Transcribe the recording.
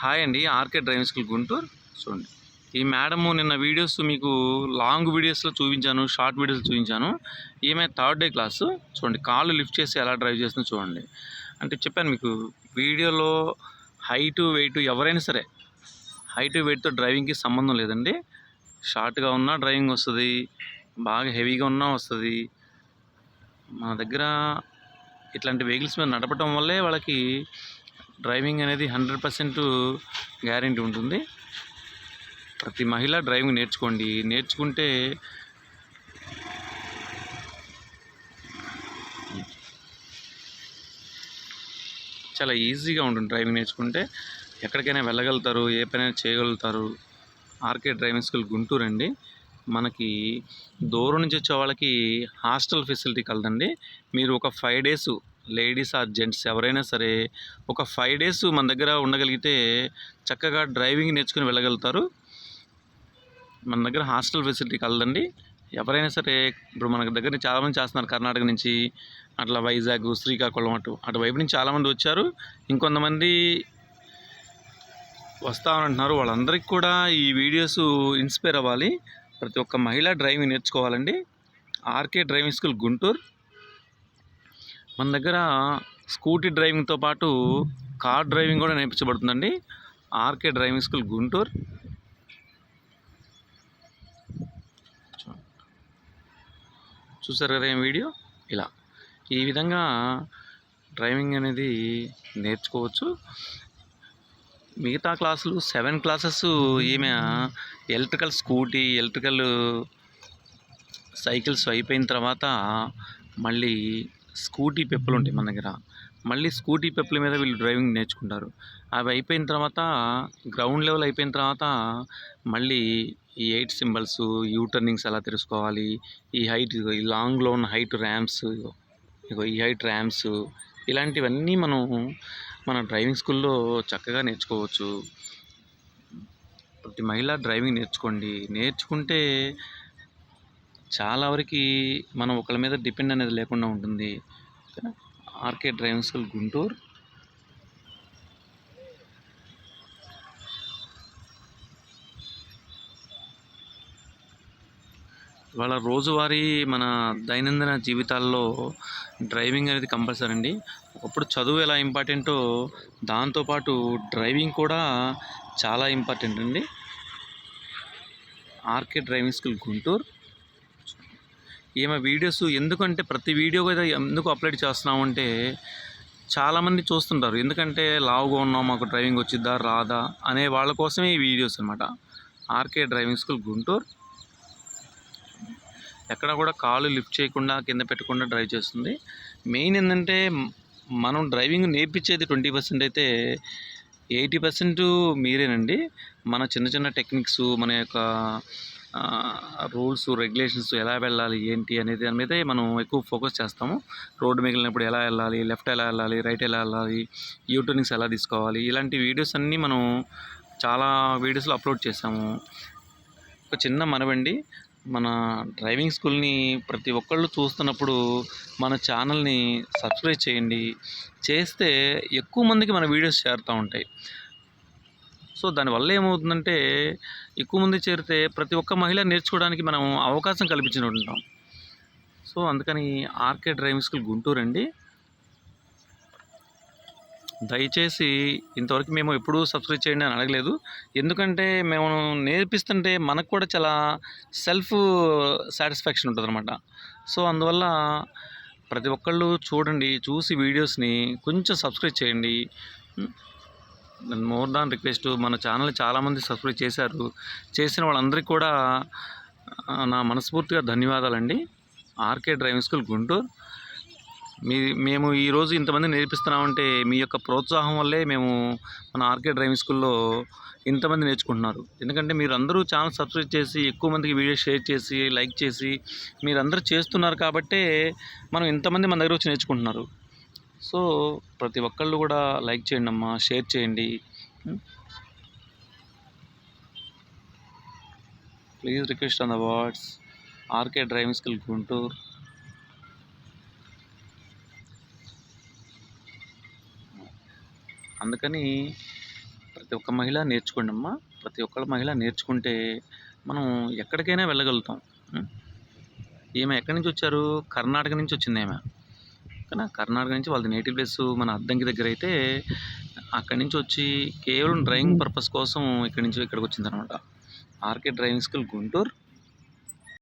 Hi అండి R K driving school Guntur. చూడండి ఈ మేడము నిన్న వీడియోస్ మీకు లాంగ్ వీడియోస్లో చూపించాను షార్ట్ వీడియోస్ చూపించాను. ఈమె థర్డ్ డే క్లాసు. చూడండి కాళ్ళు లిఫ్ట్ చేసి ఎలా డ్రైవ్ చేస్తుందో చూడండి. అంటే చెప్పాను మీకు వీడియోలో హైటు వెయిట్ ఎవరైనా సరే హైటు వెయిట్తో డ్రైవింగ్కి సంబంధం లేదండి. షార్ట్గా ఉన్నా డ్రైవింగ్ వస్తుంది బాగా హెవీగా ఉన్నా వస్తుంది. మన దగ్గర ఇట్లాంటి వెహికల్స్ మీద నడపడం వల్లే వాళ్ళకి డ్రైవింగ్ అనేది హండ్రెడ్ పర్సెంట్ గ్యారంటీ ఉంటుంది. ప్రతి మహిళ డ్రైవింగ్ నేర్చుకోండి. నేర్చుకుంటే చాలా ఈజీగా ఉంటుంది డ్రైవింగ్ నేర్చుకుంటే. ఎక్కడికైనా వెళ్ళగలుగుతారు ఏ పనైనా చేయగలుగుతారు. ఆర్కే డ్రైవింగ్ స్కూల్ గుంటూరు అండి. మనకి దూరం నుంచి వచ్చే వాళ్ళకి హాస్టల్ ఫెసిలిటీ కలదండి. మీరు ఒక five days ladies or gents ఎవరైనా సరే ఒక ఫైవ్ డేస్ మన దగ్గర ఉండగలిగితే చక్కగా డ్రైవింగ్ నేర్చుకుని వెళ్ళగలుగుతారు. మన దగ్గర హాస్టల్ ఫెసిలిటీ కలదండి. ఎవరైనా సరే ఇప్పుడు మన దగ్గర నుంచి చాలామంది చేస్తున్నారు కర్ణాటక నుంచి అట్లా వైజాగ్ శ్రీకాకుళం అటు అటువైపు నుంచి చాలామంది వచ్చారు. ఇంకొంతమంది వస్తామంటున్నారు వాళ్ళందరికీ కూడా ఈ వీడియోస్ ఇన్స్పైర్ అవ్వాలి. ప్రతి ఒక్క మహిళ డ్రైవింగ్ నేర్చుకోవాలండి. R K driving school Guntur. మన దగ్గర స్కూటీ డ్రైవింగ్తో పాటు కార్ డ్రైవింగ్ కూడా నేర్పించబడుతుందండి. R K driving school Guntur. చూసారు కదా ఏం వీడియో? ఇలా. ఈ విధంగా డ్రైవింగ్ అనేది నేర్చుకోవచ్చు. మిగతా క్లాసులు సెవెన్ క్లాసెస్ ఈమె ఎలక్ట్రికల్ స్కూటీ ఎలక్ట్రికల్ సైకిల్స్ అయిపోయిన తర్వాత మళ్ళీ స్కూటీ పెప్పులు ఉంటాయి మన దగ్గర. మళ్ళీ స్కూటీ పెప్పుల మీద వీళ్ళు డ్రైవింగ్ నేర్చుకుంటారు. అవి అయిపోయిన తర్వాత గ్రౌండ్ లెవెల్ అయిపోయిన తర్వాత మళ్ళీ ఈ ఎయిట్ సింబల్స్ యూ టర్నింగ్స్ ఎలా తెలుసుకోవాలి ఈ హైట్ ఈ లాంగ్లో ఉన్న హైట్ ర్యామ్స్ ఇగో ఈ హైట్ ర్యామ్స్ ఇలాంటివన్నీ మనం మన డ్రైవింగ్ స్కూల్లో చక్కగా నేర్చుకోవచ్చు. ప్రతి మహిళ డ్రైవింగ్ నేర్చుకోండి. నేర్చుకుంటే చాలా వరకు మనం ఒకళ్ళ మీద డిపెండ్ అనేది లేకుండా ఉంటుంది. R K driving school Guntur. వాళ్ళ రోజువారీ మన దైనందిన జీవితాల్లో డ్రైవింగ్ అనేది కంపల్సరీ అండి. ఒకప్పుడు చదువు ఎలా ఇంపార్టెంటో దాంతోపాటు డ్రైవింగ్ కూడా చాలా ఇంపార్టెంట్ అండి. R K driving school Guntur. ఈమె వీడియోస్ ఎందుకంటే ప్రతి వీడియో కూడా ఎందుకు అప్లోడ్ చేస్తున్నామంటే చాలామంది చూస్తుంటారు. ఎందుకంటే లావుగా ఉన్నాం మాకు డ్రైవింగ్ వచ్చిద్దా రాదా అనే వాళ్ళ కోసమే ఈ వీడియోస్ అనమాట ఆర్కే డ్రైవింగ్ స్కూల్ గుంటూరు. ఎక్కడ కూడా కాలు లిఫ్ట్ చేయకుండా కింద పెట్టకుండా డ్రైవ్ చేస్తుంది. మెయిన్ ఏంటంటే మనం డ్రైవింగ్ నేర్పించేది ట్వంటీ పర్సెంట్ అయితే ఎయిటీ పర్సెంట్ మీరేనండి. మన చిన్న చిన్న టెక్నిక్స్ మన యొక్క రూల్స్ రెగ్యులేషన్స్ ఎలా వెళ్ళాలి ఏంటి అనేది దాని మీద మనం ఎక్కువ ఫోకస్ చేస్తాము. రోడ్డు మిగిలినప్పుడు ఎలా వెళ్ళాలి లెఫ్ట్ ఎలా వెళ్ళాలి రైట్ ఎలా వెళ్ళాలి యూటర్నింగ్స్ ఎలా తీసుకోవాలి ఇలాంటి వీడియోస్ అన్నీ మనం చాలా వీడియోస్లో అప్లోడ్ చేసాము ఒక చిన్న మనవండి మన డ్రైవింగ్ స్కూల్ని ప్రతి ఒక్కళ్ళు చూస్తున్నప్పుడు మన ఛానల్ని సబ్స్క్రైబ్ చేయండి. చేస్తే ఎక్కువ మందికి మన వీడియోస్ చేరుతూ ఉంటాయి. సో దానివల్ల ఏమవుతుందంటే ఎక్కువ మంది చేరితే ప్రతి ఒక్క మహిళ నేర్చుకోవడానికి మనం అవకాశం కల్పించి ఉంటాం. సో అందుకని ఆర్కే డ్రైవింగ్ స్కూల్ గుంటూరు అండి. దయచేసి ఇంతవరకు మేము ఎప్పుడూ సబ్స్క్రైబ్ చేయండి అని అడగలేదు. ఎందుకంటే మేము నేర్పిస్తుంటే మనకు కూడా చాలా సెల్ఫ్ సాటిస్ఫాక్షన్ ఉంటుంది అనమాట సో అందువల్ల ప్రతి ఒక్కళ్ళు చూడండి చూసి వీడియోస్ని కొంచెం సబ్స్క్రైబ్ చేయండి. మోర్ దాన్ రిక్వెస్ట్ మన ఛానల్ చాలామంది సబ్స్క్రైబ్ చేశారు. చేసిన వాళ్ళందరికీ కూడా నా మనస్ఫూర్తిగా ధన్యవాదాలండి. R K driving school Guntur. మీ మేము ఈరోజు ఇంతమంది నేర్పిస్తున్నామంటే మీ యొక్క ప్రోత్సాహం వల్లే మేము మన ఆర్కే డ్రైవింగ్ స్కూల్లో ఇంతమంది నేర్చుకుంటున్నారు. ఎందుకంటే మీరు అందరూ ఛానల్ సబ్స్క్రైబ్ చేసి ఎక్కువ మందికి వీడియో షేర్ చేసి లైక్ చేసి మీరందరూ చేస్తున్నారు కాబట్టే మనం ఇంతమంది మన దగ్గర వచ్చి నేర్చుకుంటున్నారు. సో ప్రతి ఒక్కళ్ళు కూడా లైక్ చేయండి అమ్మా షేర్ చేయండి. Please request on the whats R K driving school Guntur. అందుకని ప్రతి ఒక్క మహిళ నేర్చుకోండి అమ్మా. ప్రతి ఒక్కళ్ళ మహిళ నేర్చుకుంటే మనం ఎక్కడికైనా వెళ్ళగలుగుతాం. ఈమె ఎక్కడి నుంచి వచ్చారు? కర్ణాటక నుంచి వచ్చింది ఆమె కర్ణాటక నుంచి వాళ్ళది నేటివ్ ప్లేస్ మన అద్దంకి దగ్గర అయితే అక్కడి నుంచి వచ్చి కేవలం డ్రైవింగ్ పర్పస్ కోసం ఇక్కడి నుంచి ఇక్కడికి వచ్చింది అనమాట ఆర్కే డ్రైవింగ్ స్కూల్ గుంటూరు.